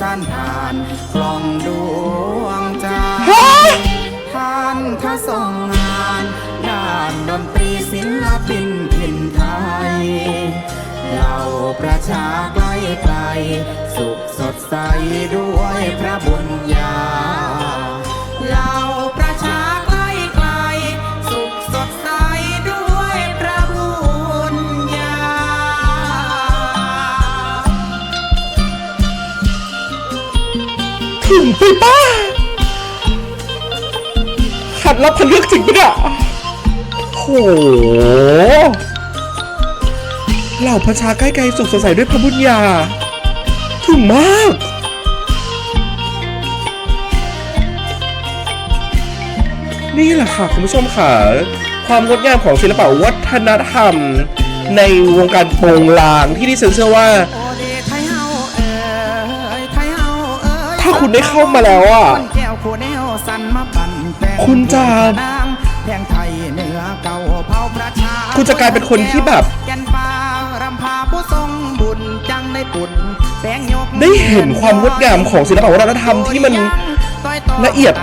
สั้นผ่านกล่องดวงใจท่านข้าส่งงานด้านดนตรีศิลปินถิ่นไทยเราประชาใกล้ไกลสุขสดใสด้วยพระบุญญา ถึงไปป้าขัดรับคันเลือกถึงปะเนี่ยโหเหล่าประชาใกล้ไกลสุขสดใสด้วยพระบุญญา ถึงมากนี่แหละค่ะ คุณผู้ชมค่ะ ความงดงามของศิลปะวัฒนธรรม ในวงการโปงลางที่ดิฉันเชื่อว่า คุณได้เข้ามาแล้วอะคนแก้วคู่แนวสันมาปั่นแป้งคุณจะนางแทงไทยเหนือเก่าเผาประชาคุณจะกลายเป็นคนที่แบบแก่นฟ้ารำพาผู้ทรงบุญจังได้ปุ่นแป้งยกได้เห็นความงดงามของศิลปะวัฒนธรรมที่มันละเอียด